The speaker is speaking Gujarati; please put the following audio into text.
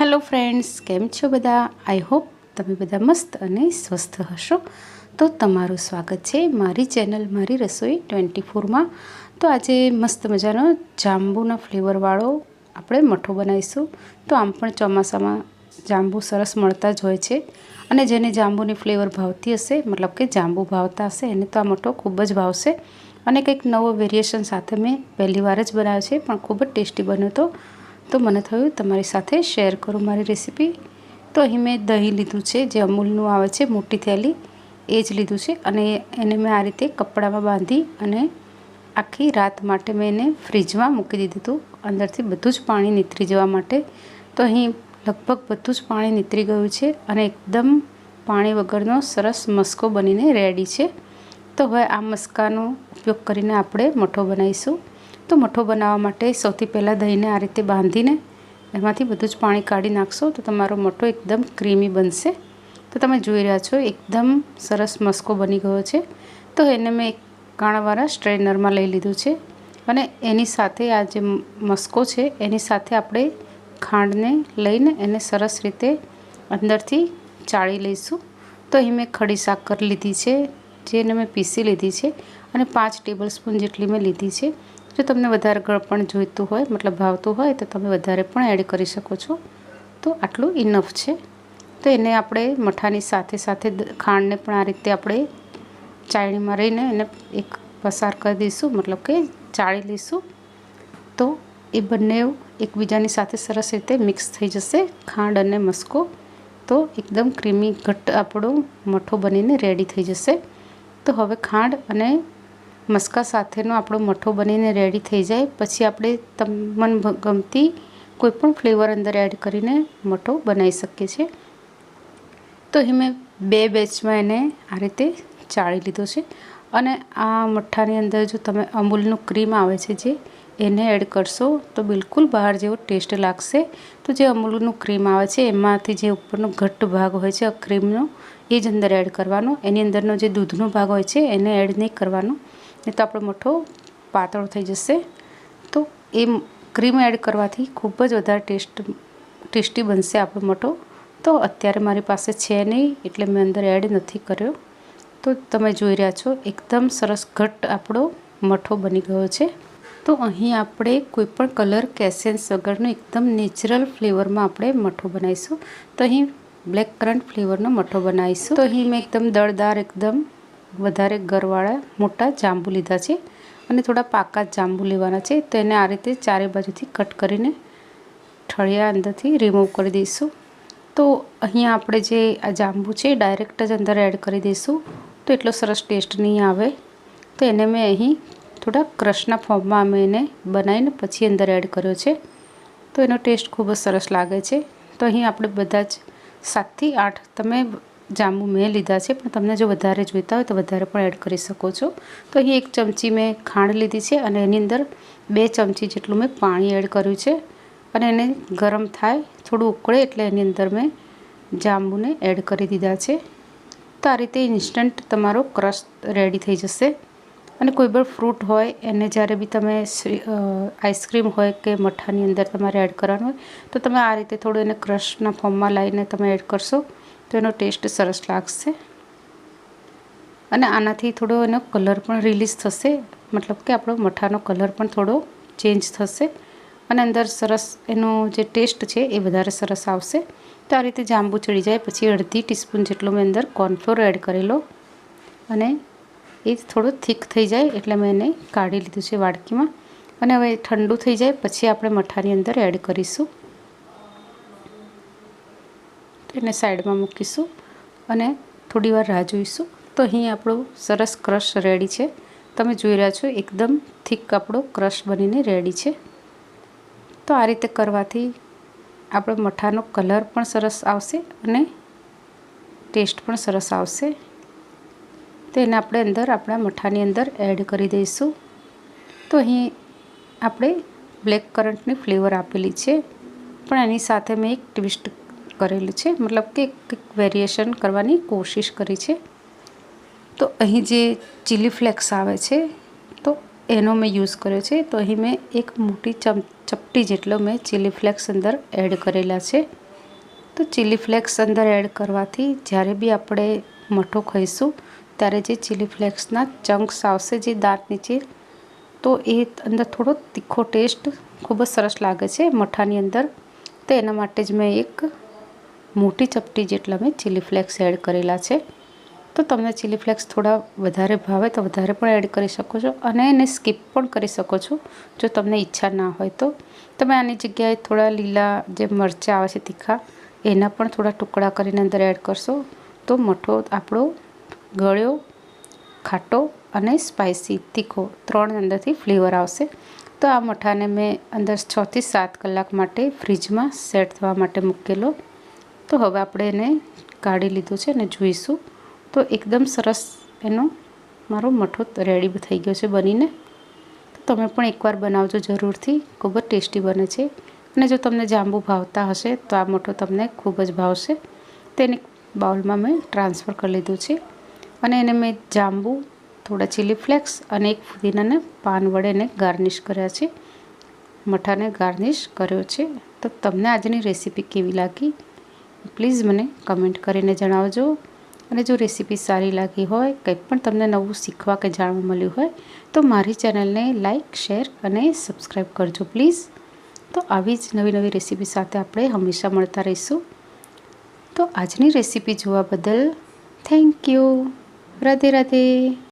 હેલો ફ્રેન્ડ્સ કેમ છો બધા? આઈ હોપ તમે બધા મસ્ત અને સ્વસ્થ હશો. તો તમારું સ્વાગત છે મારી ચેનલ મારી રસોઈ ટ્વેન્ટી ફોરમાં. તો આજે મસ્ત મજાનો જાંબુના ફ્લેવરવાળો આપણે મઠો બનાવીશું. તો આમ પણ ચોમાસામાં જાંબુ સરસ મળતા જ હોય છે. અને જેને જાંબુની ફ્લેવર ભાવતી હશે, મતલબ કે જાંબુ ભાવતા હશે, એને તો આ મઠો ખૂબ જ ભાવશે. અને કંઈક નવો વેરિએશન સાથે મેં પહેલી વાર જ બનાવ્યો છે, પણ ખૂબ જ ટેસ્ટી બન્યો હતો તો મને થયું તમારી સાથે શેર કરું મારી રેસીપી. તો અહીં મેં દહીં લીધું છે, જે અમૂલનું આવે છે, મોટી થેલી. એ જ લીધું છે અને એને મેં આ રીતે કપડામાં બાંધી અને આખી રાત માટે મેં એને ફ્રીજમાં મૂકી દીધું હતું. અંદરથી બધું જ પાણી નીતરી જવા માટે. તો અહીં લગભગ બધું જ પાણી નીતરી ગયું છે અને એકદમ પાણી વગરનો સરસ મસ્કો બનીને રેડી છે. તો હવે આ મસ્કાનો ઉપયોગ કરીને આપણે મઠો બનાવીશું. તો મઠો બનાવવા માટે સૌથી પહેલાં દહીંને આ રીતે બાંધીને એમાંથી બધું જ પાણી કાઢી નાખશો તો તમારો મઠો એકદમ ક્રીમી બનશે. તો તમે જોઈ રહ્યા છો, એકદમ સરસ મસ્કો બની ગયો છે. તો એને મેં એક કાણાવાળા સ્ટ્રેનરમાં લઈ લીધું છે અને એની સાથે આ જે મસ્કો છે એની સાથે આપણે ખાંડને લઈને એને સરસ રીતે અંદરથી ચાળી લઈશું. તો અહીં મેં ખડી સાકર લીધી છે, જેને મેં પીસી લીધી છે અને પાંચ ટેબલ સ્પૂન જેટલી મેં લીધી છે. જો તમને વધારે ગળપણ જોઈતું હોય, મતલબ ભાવતું હોય, તો તમે વધારે પણ એડ કરી શકો છો. તો આટલું ઇનફ છે. તો એને આપણે મઠાની સાથે સાથે ખાંડને પણ આ રીતે આપણે ચાળણીમાં રહીને એને એક પસાર કરી દઈશું, મતલબ કે ચાળી લઈશું. તો એ બંને એકબીજાની સાથે સરસ રીતે મિક્સ થઈ જશે, ખાંડ અને મસ્કો. તો એકદમ ક્રીમી, ઘટ્ટ આપણો મઠો બનીને રેડી થઈ જશે. તો હવે ખાંડ અને મસ્કા સાથેનો આપણો મઠો બનીને રેડી થઈ જાય. પછી આપણે તમ મન ગમતી કોઈપણ ફ્લેવર અંદર એડ કરીને મઠો બનાવી શકીએ છીએ. તો અહીં મેં બે બેચમાં એને આ રીતે ચાળી લીધો છે. અને આ મઠ્ઠાની અંદર જો તમે અમૂલનું ક્રીમ આવે છે જે, એને એડ કરશો તો બિલકુલ બહાર જેવો ટેસ્ટ લાગશે. તો જે અમૂલનું ક્રીમ આવે છે એમાંથી જે ઉપરનો ઘટ્ટ ભાગ હોય છે ક્રીમનો એ જ અંદર એડ કરવાનો. એની અંદરનો જે દૂધનો ભાગ હોય છે, એને એડ નહીં કરવાનો. નહીં તો આપણો મઠો પાતળો થઈ જશે. તો એ ક્રીમ એડ કરવાથી ખૂબ જ વધારે ટેસ્ટ, ટેસ્ટી બનશે આપણો મઠો તો અત્યારે મારી પાસે છે નહીં, એટલે મેં અંદર એડ નથી કર્યો. તો તમે જોઈ રહ્યા છો, એકદમ સરસ ઘટ્ટ આપણો મઠો બની ગયો છે. તો અહીં આપણે કોઈપણ કલર કેસેન્સ વગરનો એકદમ નેચરલ ફ્લેવરમાં આપણે મઠો બનાવીશું. તો અહીં બ્લેક કરંટ ફ્લેવરનો મઠો બનાવીશું. તો અહીં મેં એકદમ દળદાર, એકદમ વધારે ગરવાળા મોટા જાંબુ લીધા છે અને થોડા પાકા જાંબુ લેવાના છે. તો એને આ રીતે ચારે બાજુથી કટ કરીને ઠળિયા અંદરથી રિમૂવ કરી દઈશું. તો અહીંયા આપણે જે આ જાંબુ છે ડાયરેક્ટ જ અંદર એડ કરી દઈશું. તો એટલો સરસ ટેસ્ટ નહીં આવે. તો એને મેં અહીં થોડા ક્રશના ફોર્મમાં અમે એને બનાવીને પછી અંદર એડ કર્યો છે. તો એનો ટેસ્ટ ખૂબ જ સરસ લાગે છે. તો અહીં આપણે બધા જ સાતથી આઠ તમે જાંબુ મેં લીધા છે, પણ તમને જો વધારે જોઈતા હોય તો વધારે પણ એડ કરી શકો છો. તો અહીં એક ચમચી મેં ખાંડ લીધી છે અને એની અંદર બે ચમચી જેટલું મેં પાણી એડ કર્યું છે. અને એને ગરમ થાય, થોડું ઉકળે એટલે એની અંદર મેં જાંબુને એડ કરી દીધા છે. તો આ રીતે ઇન્સ્ટન્ટ તમારો ક્રશ રેડી થઈ જશે. અને કોઈ પણ ફ્રૂટ હોય, એને જ્યારે બી તમે આઈસ્ક્રીમ હોય કે મઠાની અંદર તમારે એડ કરવાનું હોય, તો તમે આ રીતે થોડું એને ક્રશના ફોર્મમાં લાવીને તમે એડ કરશો. તો એનો ટેસ્ટ સરસ લાગશે. અને આનાથી થોડો એનો કલર પણ રિલીઝ થશે. મતલબ કે આપણો મઠાનો કલર પણ થોડો ચેન્જ થશે. અને અંદર સરસ એનો જે ટેસ્ટ છે એ વધારે સરસ આવશે. તો આ રીતે જાંબુ ચડી જાય, પછી અડધી ટીસ્પૂન જેટલો મેં અંદર કોર્નફ્લોર એડ કરેલો. અને એ થોડો થીક થઈ જાય એટલે મેં એને કાઢી લીધું છે વાડકીમાં. અને હવે ઠંડુ થઈ જાય, પછી આપણે મઠાની અંદર એડ કરીશું. એને સાઈડમાં મૂકીશું અને થોડી વાર રાહ જોઈશું. તો અહીં આપણું સરસ ક્રશ રેડી છે. તમે જોઈ રહ્યા છો, એકદમ થીક આપણો ક્રશ બનીને રેડી છે. તો આ રીતે કરવાથી આપણો મઠાનો કલર પણ સરસ આવશે અને ટેસ્ટ પણ સરસ આવશે. તો એને આપણે અંદર આપણા મઠાની અંદર એડ કરી દઈશું. તો અહીં આપણે બ્લેક કરંટની ફ્લેવર આપેલી છે. પણ એની સાથે મેં એક ટ્વિસ્ટ કરેલું છે. મતલબ કે કંઈક વેરિએશન કરવાની કોશિશ કરી છે. તો અહીં જે ચીલી ફ્લેક્સ આવે છે, તો એનો મેં યુઝ કર્યો છે. તો અહીં મેં એક મોટી ચમ, ચપટી જેટલો મેં ચીલી ફ્લેક્સ અંદર એડ કરેલા છે. તો ચીલી ફ્લેક્સ અંદર એડ કરવાથી જ્યારે બી આપણે મઠો ખાઈશું, ત્યારે જે ચીલી ફ્લેક્સના ચંક્સ આવશે, જે દાંત નીચે, તો એ અંદર થોડો તીખો ટેસ્ટ ખૂબ જ સરસ લાગે છે મઠાની અંદર. તો એના માટે જ મેં એક મોટી ચપટી જેટલા મેં ચીલી ફ્લેક્સ એડ કરેલા છે. તો તમને ચીલી ફ્લેક્સ થોડા વધારે ભાવે તો વધારે પણ એડ કરી શકો છો અને એને સ્કીપ પણ કરી શકો છો, જો તમને ઈચ્છા ના હોય તો. તમે આની જગ્યાએ થોડા લીલા જે મરચાં આવે છે તીખા, એના પણ થોડા ટુકડા કરીને અંદર એડ કરશો. તો મઠો આપણો ગળ્યો, ખાટો અને સ્પાઇસી તીખો ત્રણ અંદરથી ફ્લેવર આવશે. તો આ મઠાને મેં અંદર છથી સાત કલાક માટે ફ્રીજમાં સેટ થવા માટે મૂકેલો. તો હવે આપણે એને કાઢી લીધું છે અને જોઈશું. તો એકદમ સરસ એનો મારો મઠો રેડી થઈ ગયો છે બનીને. તો તમે પણ એકવાર બનાવજો જરૂરથી, ખૂબ જ ટેસ્ટી બને છે. અને જો તમને જાંબુ ભાવતા હશે તો આ મઠો તમને ખૂબ જ ભાવશે. તેને બાઉલમાં મેં ટ્રાન્સફર કરી લીધું છે. અને એને મેં જાંબુ, થોડા ચીલી ફ્લેક્સ અને એક ફુદીનાને પાન વડે એને ગાર્નિશ કર્યા છે. મઠાને ગાર્નિશ કર્યો છે. તો તમને આજની રેસીપી કેવી લાગી? પ્લીઝ મને કમેન્ટ કરીને જણાવજો. અને જો રેસીપી સારી લાગી હોય, કંઈ પણ તમને નવું શીખવા કે જાણવા મળ્યું હોય, તો મારી ચેનલને લાઇક શેર અને સબસ્ક્રાઈબ કરજો પ્લીઝ. તો આવી જ નવી નવી રેસીપી સાથે આપણે હંમેશા મળતા રહીશું. તો આજની રેસીપી જોવા બદલ થેન્ક યુ રાધે રાધે.